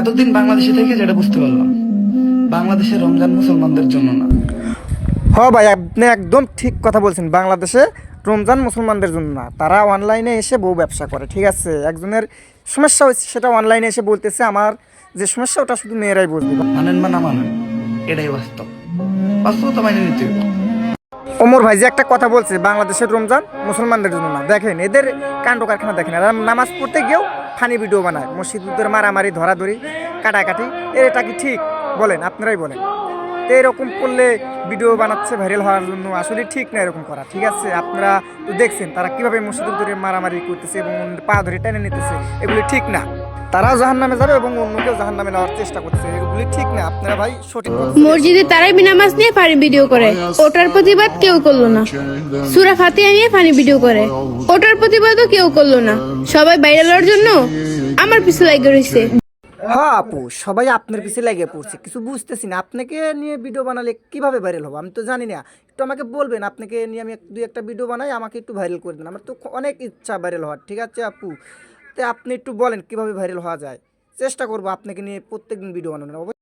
এতদিন বাংলাদেশে থেকে যেটা বুঝতে পারলাম বাংলাদেশের রমজান মুসলমানদের জন্য না। হ ভাই আপনি একদম ঠিক কথা বলছেন। বাংলাদেশে রমজান মুসলমানদের জন্য না। তারা অনলাইনে এসে বউ ব্যবসা করে ঠিক আছে? একজনের সমস্যা হয়েছে সেটা অনলাইনে এসে বলতেছে আমার যে সমস্যা ওটা শুধু মেয়েরাই বুঝবে। মানেন বা না মানেন এটাই বাস্তব। বাস্তবতা মাইনে নিতে ওমর ভাই যে একটা কথা বলছে বাংলাদেশের রমজান মুসলমানদের জন্য না। দেখেন এদের কাণ্ড কারখানা দেখেন এরা নামাজ পড়তে গিয়েও ফানি ভিডিও বানায়। মসজিদ ভিতরে মারামারি, ধরাধরি, কাটাকাটি, এটা কি ঠিক? বলেন, আপনারাই বলেন। তো এরকম করলে ভিডিও বানাচ্ছে ভাইরাল হওয়ার জন্য আসলে ঠিক না এরকম করা। ঠিক আছে, আপনারা তো দেখছেন তারা কীভাবে মসজিদ ভিতরে মারামারি করতেছে এবং পা ধরে টেনে নিতেছে, এগুলি ঠিক না। তারাও জাহান নামে যাবে এবং অন্যকেও জাহান নামে নেওয়ার চেষ্টা করছে এগুলি ঠিক না। আপনারা ভাই সঠিক। মসজিদে তারাই নামাজ নিয়ে ফানি ভিডিও করে। ওটার প্রতিবাদ কেউ করল না। সুরা ফাতিহা নিয়ে ফানি ভিডিও করে। ওটার প্রতিবাদও কেউ করল না। সবাই বাইরে লওয়ার জন্য আমার পিছু লাগে রয়েছে হ্যাঁ আপু, সবাই আপনার পিছিয়ে লেগে পড়ছে। কিছু বুঝতেছি না, আপনাকে নিয়ে ভিডিও বানালে কীভাবে ভাইরাল হব? আমি তো জানি না। একটু আমাকে বলবেন, আপনাকে নিয়ে আমি দুই একটা ভিডিও বানাই, আমাকে একটু ভাইরাল করে দেন। আমার তো অনেক ইচ্ছা ভাইরাল হওয়ার, ঠিক আছে আপু? তো আপনি একটু বলেন কীভাবে ভাইরাল হওয়া যায়। চেষ্টা করব আপনাকে নিয়ে প্রত্যেকদিন ভিডিও বানানোর।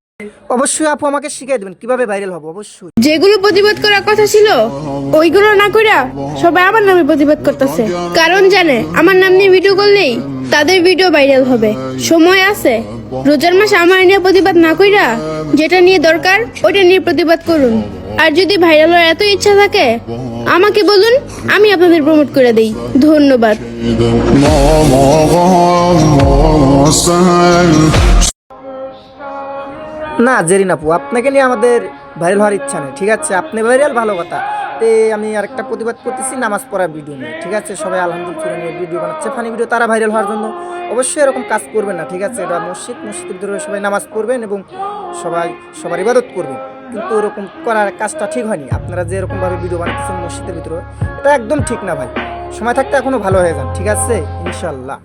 অবশ্যই আপু আমাকে শিখিয়ে দেবেন কীভাবে ভাইরাল হব অবশ্যই যেগুলো প্রতিবাদ করার কথা ছিল ওইগুলো না কইরা সবাই আমার নামে প্রতিবাদ করতেছে কারণ জানে আমার নাম নিয়ে ভিডিও করলেই তাদের ভিডিও ভাইরাল হবে সময় আছে রোজার মাসে আমার নিয়ে প্রতিবাদ না কইরা যেটা নিয়ে দরকার ওটা নিয়ে প্রতিবাদ করুন আর যদি ভাইরাল হওয়ার এত ইচ্ছা থাকে আমাকে বলুন আমি আপনাদের প্রমোট করে দেই ধন্যবাদ না, জেরিন আপু, আপনাকে নিয়ে আমাদের ভাইরাল হওয়ার ইচ্ছা নেই, ঠিক আছে? আপনি ভাইরাল ভালো কথা। তে আমি আরেকটা প্রতিবাদ করতেছি, নামাজ পড়ার ভিডিও নিয়ে, ঠিক আছে? সবাই আলহামদুলিল্লাহ নিয়ে ভিডিও বানাচ্ছে ফানি ভিডিও তারা ভাইরাল হওয়ার জন্য অবশ্যই এরকম কাজ করবেন না, ঠিক আছে? এটা মসজিদ, মসজিদের ভিতরে সবাই নামাজ পড়বেন এবং সবাই, সবার ইবাদত করবেন। কিন্তু ওরকম করার কাজটা ঠিক হয়নি। আপনারা যে এরকমভাবে ভিডিও বানাতেছেন মসজিদের ভিতরে, এটা একদম ঠিক না ভাই। সময় থাকতে এখনও ভালো হয়ে যান, ঠিক আছে? ইনশাল্লাহ